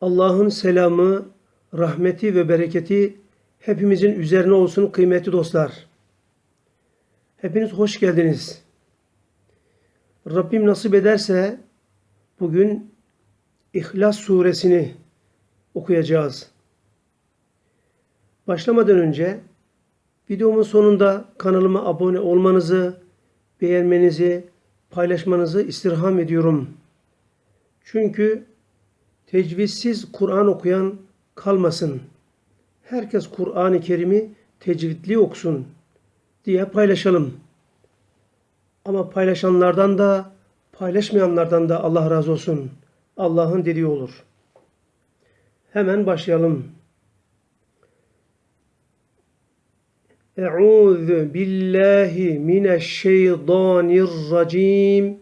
Allah'ın selamı, rahmeti ve bereketi hepimizin üzerine olsun kıymetli dostlar. Hepiniz hoş geldiniz. Rabbim nasip ederse bugün İhlas suresini okuyacağız. Başlamadan önce videomun sonunda kanalıma abone olmanızı, beğenmenizi, paylaşmanızı istirham ediyorum. Çünkü tecvizsiz Kur'an okuyan kalmasın. Herkes Kur'an-ı Kerim'i tecvidli okusun diye paylaşalım. Ama paylaşanlardan da paylaşmayanlardan da Allah razı olsun. Allah'ın dediği olur. Hemen başlayalım. Euzu billahi mineşşeytanirracim.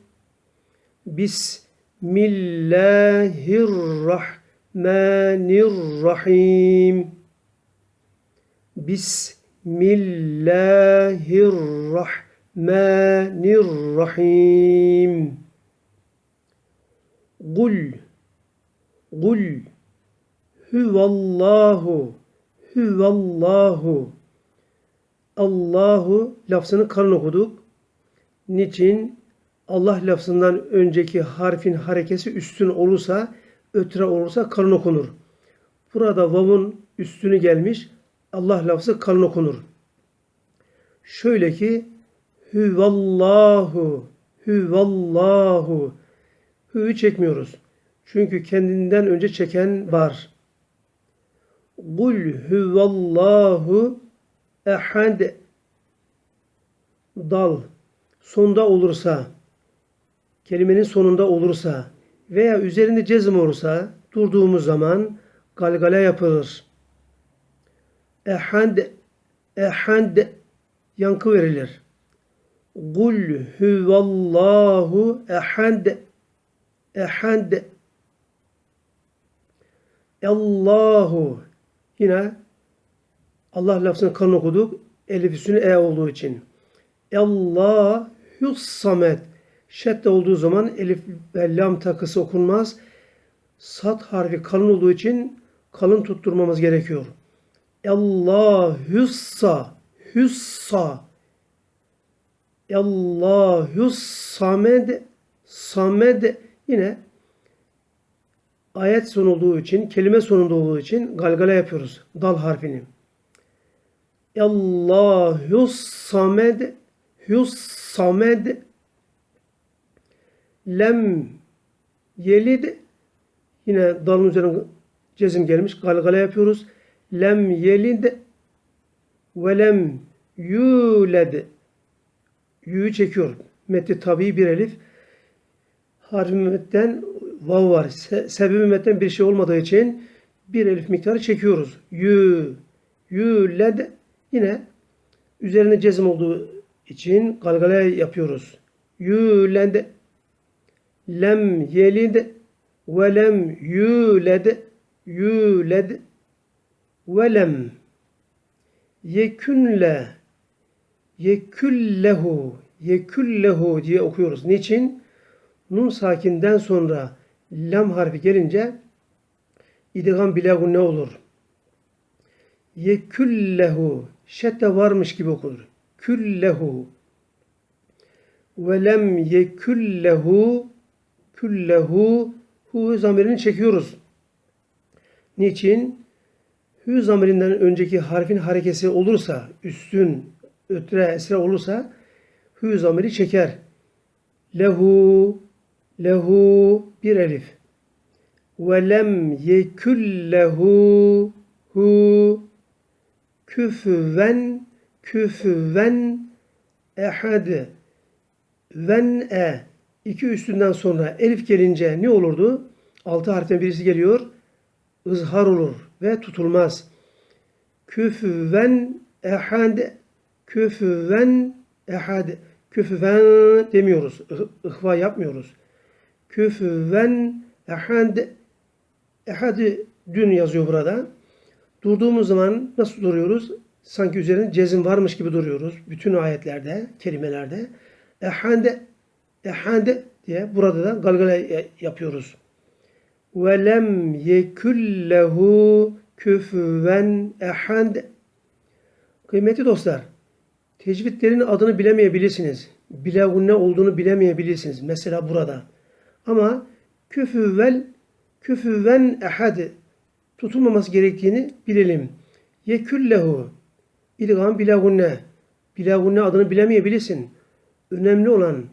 Bismillahirrahmanirrahim. Bismillahirrahmanirrahim. Kul Kul Huvallahu Huvallahu Allahu lafzını kalın okuduk. Niçin? Allah lafzından önceki harfin harekesi üstün olursa, ötre olursa kalın okunur. Burada vavun üstünü gelmiş, Allah lafzı kalın okunur. Şöyle ki, Hüvallahu, Hüvallahu. Hü'yü çekmiyoruz. Çünkü kendinden önce çeken var. Kul Hüvallahu ehad dal sonda olursa kelimenin sonunda olursa veya üzerinde cezm olursa durduğumuz zaman galgala yapılır. Ehad ehad yankı verilir. Kul huvallahu ehad ehad Allahu yine Allah lafzını kalın okuduk. Elif e olduğu için. Allahü samet. Şedde olduğu zaman elif ve lam takısı okunmaz. Sat harfi kalın olduğu için kalın tutturmamız gerekiyor. Allahüssa hüssa Allahü samed samed yine ayet son olduğu için, kelime sonunda olduğu için galgala yapıyoruz. Dal harfini. Allahu samed hus samed lem yelid yine dalın üzerine cezim gelmiş. Galgala yapıyoruz. Lem yelid ve lem yuled Yü'yü çekiyor. Metni tabi bir elif. Harfi metten vav var. Se sebebi metten bir şey olmadığı için bir elif miktarı çekiyoruz. Yü, yüled Yine üzerine cezim olduğu için galgala yapıyoruz. Yüled lem yelid ve lem yüled yüled ve lem yekünle yeküllehu yeküllehu diye okuyoruz. Niçin? Nun sakinden sonra lam harfi gelince idgam bilagun ne olur? Yeküllehu şedde varmış gibi okunur. Küllehu ve lem yeküllehu küllehu hu zamirini çekiyoruz. Niçin? Hü zamirinden önceki harfin harekesi olursa, üstün, ötre, esre olursa hü zamiri çeker. Lehu, lehu bir elif. Ve lem yeküllehu hu küfüven küfüven ehad ven e iki üstünden sonra elif gelince ne olurdu? Altı harften birisi geliyor. ızhar olur ve tutulmaz. Küfüven ehad küfüven ehad küfüven demiyoruz. Ihva yapmıyoruz. Küfüven ehad ehad dün yazıyor burada. Durduğumuz zaman nasıl duruyoruz? Sanki üzerinde cezim varmış gibi duruyoruz. Bütün ayetlerde, kelimelerde. Ehande, ehande diye burada da galgala yapıyoruz. ve lem yekul lehu küfüven ehad. Kıymetli dostlar, tecvidlerin adını bilemeyebilirsiniz. Bilavun ne olduğunu bilemeyebilirsiniz. Mesela burada. Ama küfüvel, küfüven ehad tutulmaması gerektiğini bilelim. Yeküllehu İdgam bilagunne. Bilagunne adını bilemeyebilirsin. Önemli olan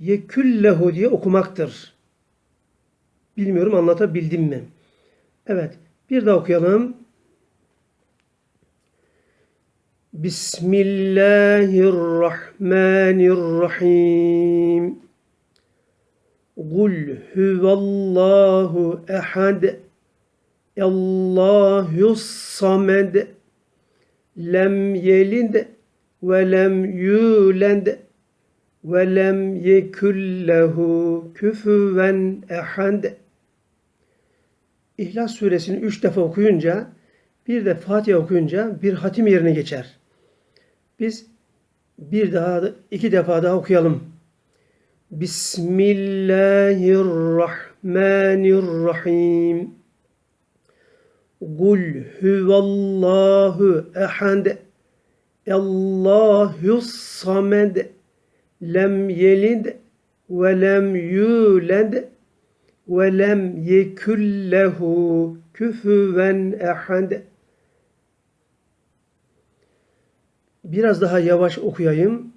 yeküllehu diye okumaktır. Bilmiyorum anlatabildim mi? Evet. Bir daha okuyalım. Bismillahirrahmanirrahim. Kul huvallahu ehad. Allahus samed. Lem yelid ve lem yulad ve lem yekul lehu küfüven ehad. İhlas suresini üç defa okuyunca bir de Fatiha okuyunca bir hatim yerine geçer. Biz bir daha iki defa daha okuyalım. Bismillahirrahmanirrahim. Kul huvallahu ehad. Allahus samed. Lem yelid ve lem yulad ve lem yekul lehu küfüven ehad. Biraz daha yavaş okuyayım.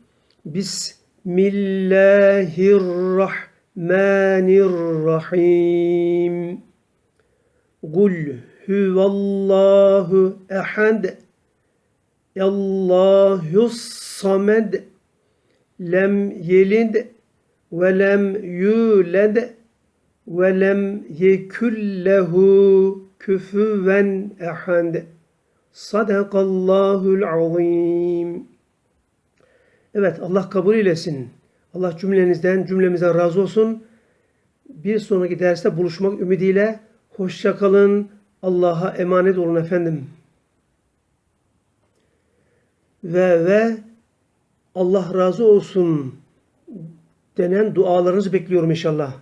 Bismillahirrahmanirrahim. Kul huvallahu ehad. Allahus samed. Lem yelid ve lem yulad ve lem yekul lehu küfüven ehad. Sadakallahul azim. Evet Allah kabul eylesin. Allah cümlenizden cümlemizden razı olsun. Bir sonraki derste buluşmak ümidiyle hoşça kalın. Allah'a emanet olun efendim. Ve ve Allah razı olsun denen dualarınızı bekliyorum inşallah.